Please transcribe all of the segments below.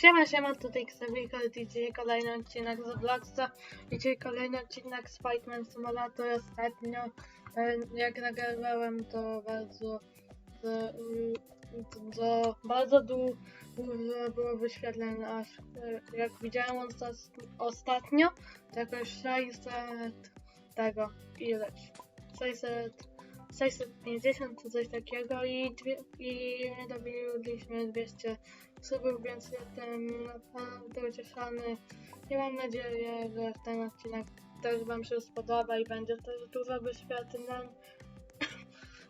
Siema, siema, tutaj Xavier, dzisiaj kolejny odcinek z Robloxa, dzisiaj kolejny odcinek z Fightman Simulator. Ostatnio, e, jak nagrywałem, to bardzo, to, to, to bardzo du- dużo było wyświetleń, aż e, jak widziałem osta- ostatnio, to jakoś 600 tego, ileś, 600 650 czy coś takiego i, dwie, i dobiliśmy 200 subów, więc jestem naprawdę ucieszony i mam nadzieję, że ten odcinek też Wam się spodoba i będzie też dużo wyświetleń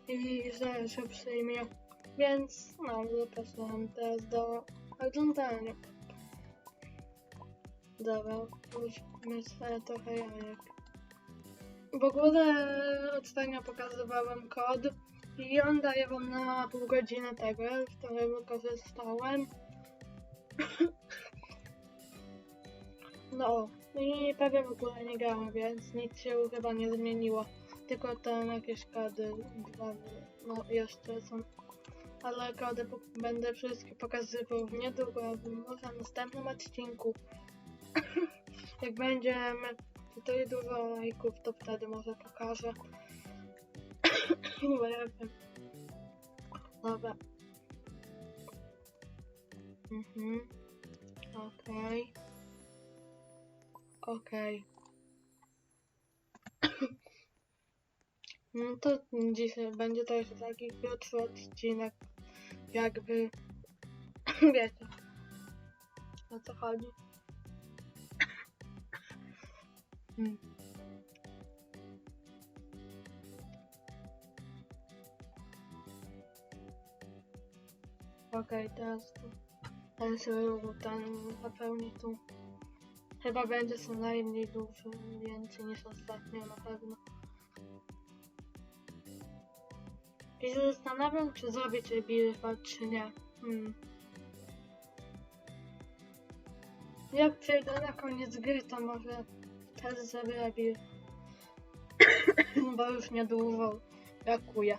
i że się przyjmie. Więc no, zapraszam teraz do oglądania. Dobra, musimy sobie trochę jajek. W ogóle ostatnio pokazywałem kod i on daje wam na pół godziny tego, z którego korzystałem. No, i prawie w ogóle nie grałem, więc nic się chyba nie zmieniło. Tylko tam jakieś kody, dwa, no jeszcze są. Ale kody będę wszystkie pokazywał niedługo, może w następnym odcinku. Jak będziemy tutaj dużo lajków, to wtedy może pokażę. Bo ja. Dobra. Mhm. Okej. Okej. No to dzisiaj będzie też taki krótszy odcinek. Jakby... Wiecie. O co chodzi. Mm. Okej, teraz tu. Ten sobie ten napełni tu. Chyba będzie co najmniej duży, więcej niż ostatnio na pewno. I się zastanawiam, czy zrobić Rebirfa, czy nie. Hmm. Jak przejdę na koniec gry, to może też zrobię Rebirf. Bo już niedługo brakuje.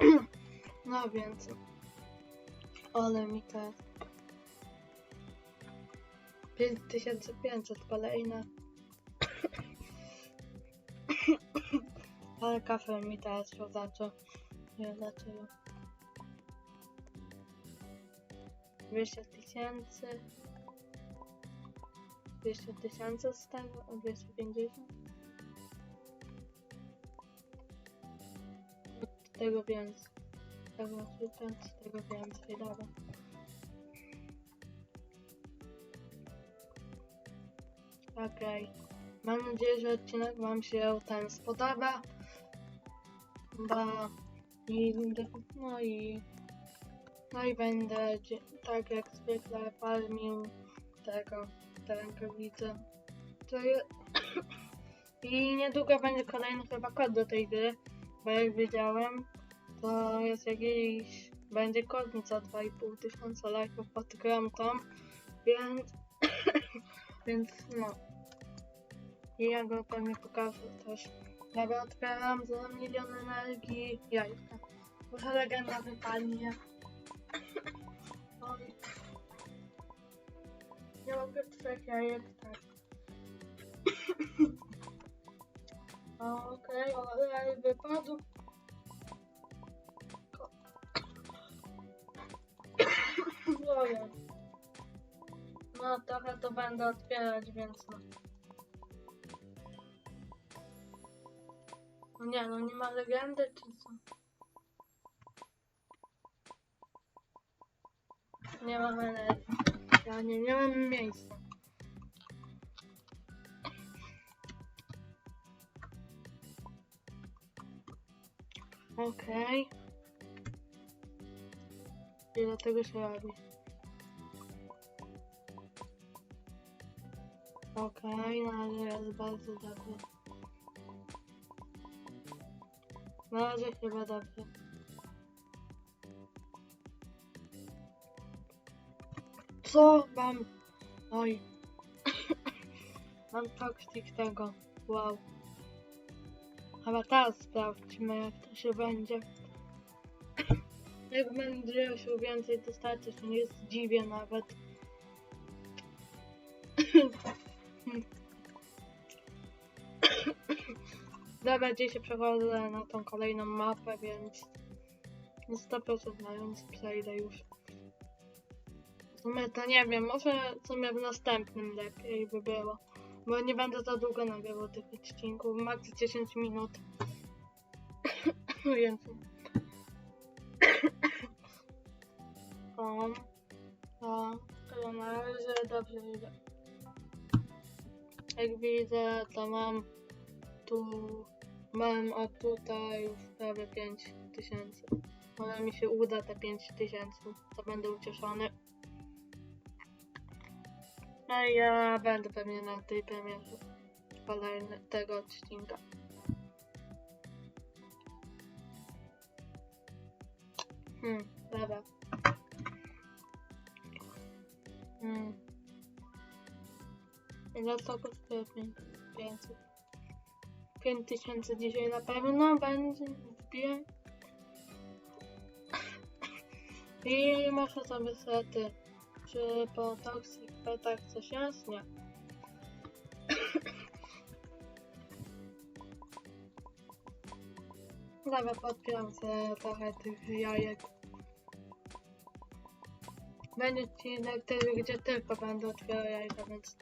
no więc... Ale mi te 5500 kolejne. Ale kafel mi teraz się zaczął. Nie dlaczego. 200 tysięcy. 200 tysięcy z tego, a 250. Z tego więcej. Tego tego więcej, dobra. Okej. Mam nadzieję, że odcinek Wam się ten spodoba. Bo i no i no i będę tak jak zwykle farmił tego te rękawice. To je... I niedługo będzie kolejny chyba kod do tej gry, bo jak wiedziałem, to jest jakiś będzie za 2,5 tysiąca lajków grą tą, więc więc no. I ja go pewnie pokażę też. Dobra, otwieram za milion energii jajka. Może legenda wypadnie. Nie mogę trzech jajek, tak. Okej, okay, ale wypadł. No trochę to będę otwierać, więc no. No nie, no nie ma legendy, czy co? Nie mam energii. Ja nie, mam miejsca. Okej. Ile tego się robi? Okej, na razie jest bardzo dobrze. Na razie chyba dobrze. Co mam? Oj. mam toksik tego. Wow. Chyba teraz sprawdźmy jak to się będzie. Jak będzie się więcej dostarczyć, to nie zdziwię nawet. Dobra, dzisiaj przechodzę na tą kolejną mapę, więc no 100% znając przejdę już. To nie wiem, może w sumie w następnym lepiej by było. Bo nie będę za długo nagrywał tych odcinków, max 10 minut. Więc... O, o, to na razie dobrze idę. Jak widzę, to mam tu, mam od tutaj już prawie 5 tysięcy. Może mi się uda te 5 tysięcy, to będę ucieszony. A ja będę pewnie na tej premierze kolejny, tego odcinka. Hmm, dobra. To kosztuje 500? 5000 dzisiaj na pewno będzie wbiję. I muszę sobie sety. Czy po toxic petach coś jest? Nie. Dobra, podpieram sobie trochę tych jajek. Będzie odcinek też, gdzie tylko będę otwierał jajka, więc...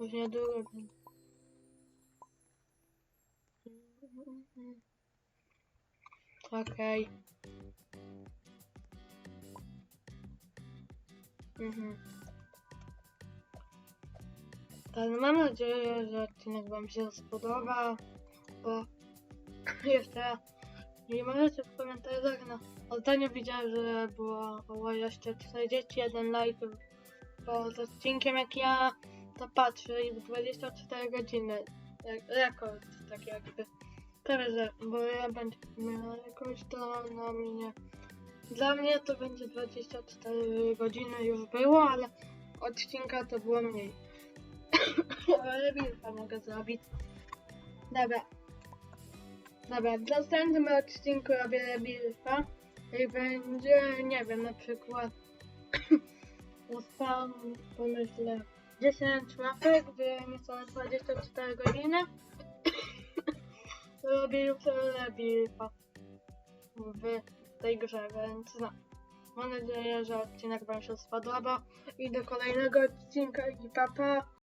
Już niedługo. Okej. Mhm. Tak, mam nadzieję, że odcinek Wam się spodoba, bo jeszcze nie możecie w komentarzach, no ostatnio widziałem, że było około jeszcze 41 lajków pod odcinkiem, jak ja to patrzę i w 24 godziny, jak, rekord tak jakby. Prawie, że, bo ja będę miała jakąś to na mnie. Dla mnie to będzie 24 godziny już było, ale odcinka to było mniej. ale wilka mogę zrobić. Dobra. Dobra, w następnym odcinku robię rebirfa i będzie, nie wiem, na przykład ustalam, pomyślę 10 mapek, mi są 24 godziny robię jutro rebirfa w tej grze, więc no. Mam nadzieję, że odcinek Wam się spodobał i do kolejnego odcinka i papa. Pa.